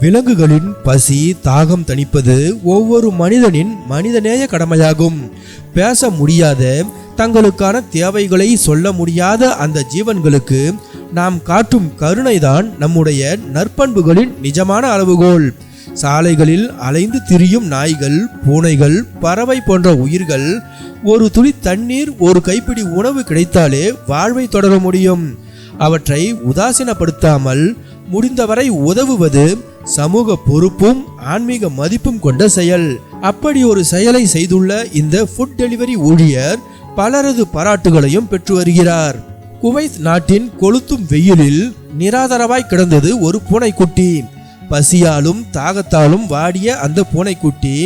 விலங்குகளின் பசி தாகம் தணிப்பது ஒவ்வொரு மனிதனின் மனிதநேய கடமையாகும். பேச முடியாத தங்களுக்கான தேவைகளை சொல்ல முடியாத அந்த ஜீவன்களுக்கு நாம் காட்டும் கருணைதான் நம்முடைய நற்பண்புகளின் நிஜமான அளவுகோல். சாலைகளில் அலைந்து திரியும் நாய்கள் பூனைகள் பறவை போன்ற உயிர்கள் ஒரு துளி தண்ணீர் ஒரு கைப்பிடி உணவு கிடைத்தாலே வாழ்வை தொடர முடியும். அவற்றை உதாசீனப்படுத்தாமல் முடிந்தவரை உதவுவது சமூக பொறுப்பும் ஆன்மீக மதிப்பும் கொண்ட செயல். அப்படி ஒரு செயலை செய்துள்ள இந்த ஃபுட் டெலிவரி ஊழியர் பலரது பாராட்டுகளையும் பெற்று வருகிறார். குவைத் நாட்டின் கொளுத்தும் வெயிலில் நிராதரவாய் கிடந்தது ஒரு பூனைக்குட்டி. பசியாலும் தாகத்தாலும் வாடிய அந்த பூனைக்குட்டி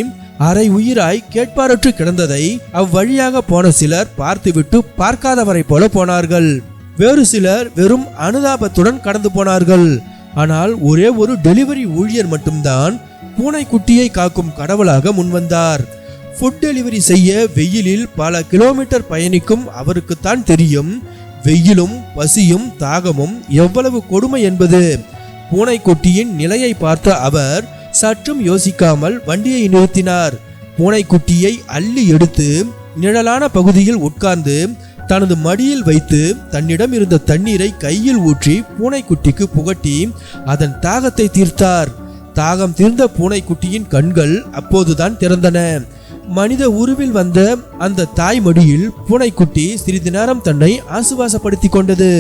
அரை உயிராய் கேட்பாரற்று கிடந்ததை அவ்வழியாக போன சிலர் பார்த்துவிட்டு பார்க்காதவரை போல போனார்கள். வேறு சிலர் வெறும் அனுதாபத்துடன் கடந்து போனார்கள். ஆனால் ஒரே ஒரு டெலிவரி ஊழியர் மட்டும்தான் பூனைக்குட்டியை காக்கும் கடவுளாக முன்வந்தார். ஃபுட் டெலிவரி செய்ய வெயிலில் பல கிலோமீட்டர் பயணிக்கும் அவருக்குத்தான் தெரியும். வெயிலும் பசியும் தாகமும் எவ்வளவு கொடுமை என்பது. பூனைக்குட்டியின் நிலையை பார்த்த அவர் சற்றும் யோசிக்காமல் வண்டியை நிறுத்தினார். பூனைக்குட்டியை அள்ளி எடுத்து நிழலான பகுதியில் உட்கார்ந்து தனது மடியில் வைத்து தன்னிடம் இருந்த தண்ணீரை கையில் ஊற்றி பூனைக்குட்டிக்கு புகட்டி அதன் தாகத்தை தீர்த்தார். தாகம் தீர்ந்த பூனைக்குட்டியின் கண்கள் அப்போதுதான் திறந்தன. மனித உருவில் வந்த அந்த தாய் மடியில் பூனைக்குட்டி சிறிது நேரம் தன்னை ஆசுவாசப்படுத்திக் கொண்டது.